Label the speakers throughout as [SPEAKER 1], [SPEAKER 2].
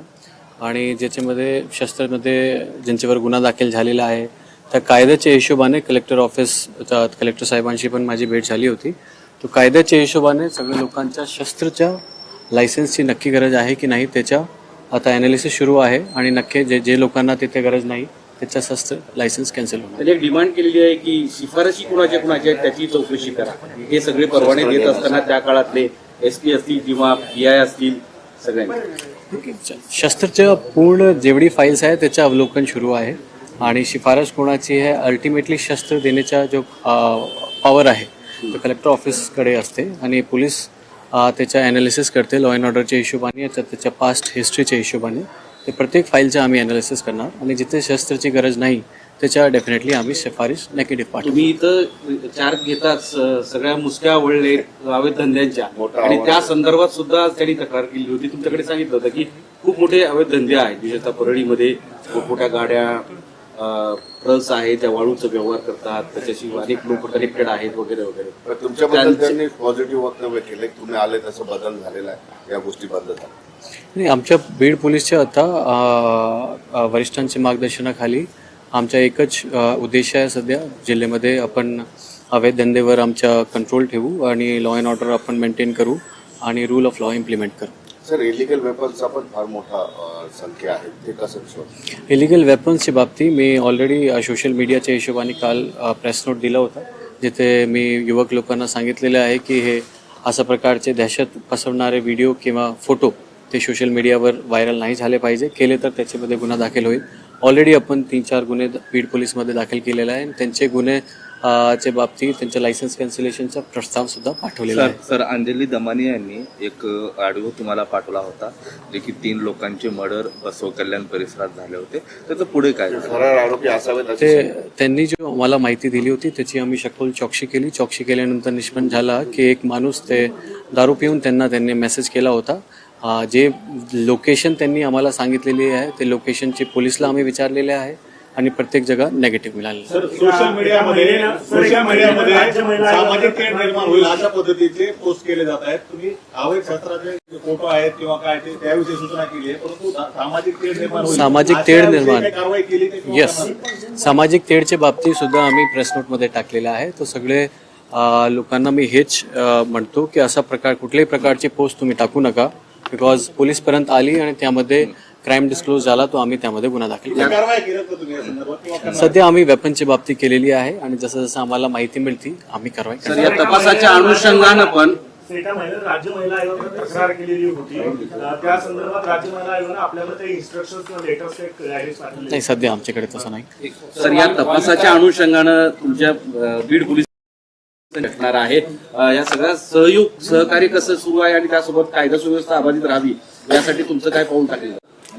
[SPEAKER 1] होतं. आणि ज्याच्यामध्ये शस्त्रामध्ये ज्यांच्यावर गुन्हा दाखल झालेला आहे त्या कायद्याच्या हिशोबाने कलेक्टर ऑफिस कलेक्टर साहेबांशी पण माझी भेट झाली होती. तो कायद्याच्या हिशोबाने सगळ्या लोकांच्या शस्त्रच्या लायसन्सची नक्की गरज आहे की नाही त्याच्या आता ॲनालिसिस सुरू आहे. आणि नक्की जे जे लोकांना तिथे गरज नाही त्याच्या शस्त्र लायसन्स कॅन्सल होणार.
[SPEAKER 2] त्याची एक डिमांड केलेली आहे की शिफारशी कुणाच्या कुणाच्या आहेत त्याची चौकशी करा. हे सगळे परवाने देत असताना त्या काळातले एस पी असतील किंवा पी आय असतील सगळ्यांनी
[SPEAKER 1] शस्त्रच्या पूर्ण जेवढी फाईल्स आहे त्याचं अवलोकन सुरू आहे. आणि शिफारस कोणाची आहे अल्टिमेटली शस्त्र देण्याचा जो पॉवर आहे तो कलेक्टर ऑफिसकडे असते. आणि पोलीस त्याच्या ॲनालिसिस करते लॉ अँड ऑर्डरच्या हिशोबाने त्याच्या पास्ट हिस्ट्रीच्या हिशोबाने. ते प्रत्येक फाईलचं आम्ही ॲनालिसिस करणार. आणि जिथे शस्त्राची गरज नाही त्याच्या डेफिनेटली आम्ही शिफारस नेगेटिव्ह पाठवू.
[SPEAKER 2] तुम्ही इथं चार्ज घेताच सगळ्या मुसक्या वळले अवैध धंद्यांच्या. आणि त्या संदर्भात सुद्धा त्यांनी तक्रार केली होती. तुमच्याकडे सांगितलं होतं की खूप मोठे अवैध धंदे आहेत. विशेषतः परळीमध्ये मोठमोठ्या गाड्या ट्रक्स आहेत त्या वाळूचा व्यवहार करतात. त्याच्याशी अनेक लोक कनेक्टेड आहेत वगैरे वगैरे.
[SPEAKER 3] पण तुमच्याबद्दल
[SPEAKER 2] त्यांचे-
[SPEAKER 3] त्यांनी पॉझिटिव्ह वक्तव्य केले तुम्ही आले तसं बदल झालेला आहे. या गोष्टी बंद झाल्या.
[SPEAKER 1] नाही आमच्या बीड पोलीसच्या आता वरिष्ठांच्या मार्गदर्शनाखाली आमचा एकच उद्देश आहे सध्या. जिल्ह्यामध्ये आपण अवैध धंदेवर आमच्या कंट्रोल ठेवू आणि लॉ अँड ऑर्डर आपण मेंटेन करू आणि रूल ऑफ लॉ इम्प्लिमेंट करू.
[SPEAKER 3] सर इलिगल वेपन्सचा पण फार मोठा संख्या आहे ते कसं
[SPEAKER 1] इलिगल वेपन्सच्या बाबतीत मी ऑलरेडी सोशल मीडियाच्या हिशोबाने काल प्रेस नोट दिला होता. जिथे मी युवक लोकांना सांगितलेलं आहे की हे अशा प्रकारचे दहशत पसरवणारे व्हिडिओ किंवा फोटो ते सोशल मीडियावर व्हायरल नाही झाले पाहिजे. केले तर त्याच्यामध्ये गुन्हा दाखल होईल. ऑलरेडी आपण तीन चार गुन्हे बीड पोलीसमध्ये दाखल केलेले आहे. आणि त्यांचे गुन्हे च्या बाबतीत त्यांच्या लायसन्स कॅन्सलेशनचा प्रस्ताव सुद्धा पाठवलेला आहे.
[SPEAKER 4] सर सर अंजली दमानी यांनी एक ऑडिओ तुम्हाला पाठवला होता जे की तीन लोकांचे मर्डर बसव कल्याण परिसरात झाले होते. त्याचं पुढे काय
[SPEAKER 1] ते त्यांनी जो मला माहिती दिली होती त्याची आम्ही सखोल चौकशी केली. चौकशी केल्यानंतर निष्पन्न झाला की एक माणूस ते दारू पिऊन त्यांना त्यांनी मेसेज केला होता. जे लोकेशन त्यांनी आम्हाला सांगितलेली आहे ते लोकेशनची पोलिसला आम्ही विचारलेले आहे आणि प्रत्येक जगा नेगेटिव्ह.
[SPEAKER 5] सर सोशल मीडियामध्ये सोशल मीडियामध्ये सामाजिक तेढ निर्माण होईल अशा पद्धतीचे पोस्ट केले जात आहेत तुम्ही अवैध शस्त्राचे फोटो आहेत किंवा काय ते त्याविषयी सूचना केली आहे परंतु सामाजिक तेढ निर्माण होईल
[SPEAKER 1] सामाजिक तेढ निर्माण.
[SPEAKER 5] कारवाई केली
[SPEAKER 1] येस? सामाजिक तेढच्या बाबतीत सुद्धा आम्ही प्रेस नोटमध्ये टाकलेलं आहे तो सगळे लोकांना मी हेच म्हणतो की असा प्रकार कुठल्याही प्रकारची पोस्ट तुम्ही टाकू नका बिकॉज पोलीसपर्यंत आली आणि त्यामध्ये क्राईम डिस्क्लोज झाला तो आम्ही त्यामध्ये गुन्हा दाखल केला? सध्या आम्ही वेपनच्या बाबतीत केलेली आहे आणि जसं जसं आम्हाला माहिती मिळते आम्ही कारवाई
[SPEAKER 2] या तपासाच्या अनुषंगानं पण
[SPEAKER 6] राज्य महिला आयोगाने तक्रार केलेली होती. अं, त्या संदर्भात राज्य महिला आयोगाने आपल्याला ते इन्स्ट्रक्शन किंवा लेटर्स एक गायडन्स पाठवले.
[SPEAKER 1] नाही सध्या आमच्याकडे तसं नाही.
[SPEAKER 2] सर या तपासाच्या अनुषंगानं तुमच्या बीड पोलीस असणार आहे या सगळ्या सहयोग सहकार्य कसं सुरू आहे आणि त्यासोबत कायदा सुव्यवस्था अबाधित राहावी यासाठी तुमचं काय पाऊल टाकलं?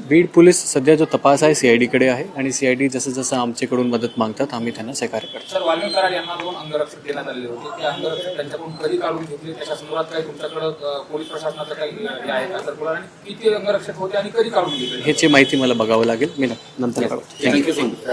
[SPEAKER 1] बीड पोलीस सध्या जो तपास आहे सीआयडीकडे आहे आणि सीआयडी जसं जसं आमच्याकडून मदत मागतात आम्ही त्यांना सहकार्य करतो.
[SPEAKER 7] सर यांना दोन अंगरक्षक देण्यात आलेले होते. ते अंगरक्षक त्यांच्याकडून कधी काढून घेतले? त्याच्या संदर्भात काही तुमच्याकडे पोलीस प्रशासनाचं काही हे आहे का? सर्क्युलर आणि किती अंगरक्षक होते आणि कधी काढून घेतले?
[SPEAKER 1] ह्याची माहिती मला बघावं लागेल. मी नंतर कळवतो.
[SPEAKER 2] Thank you so much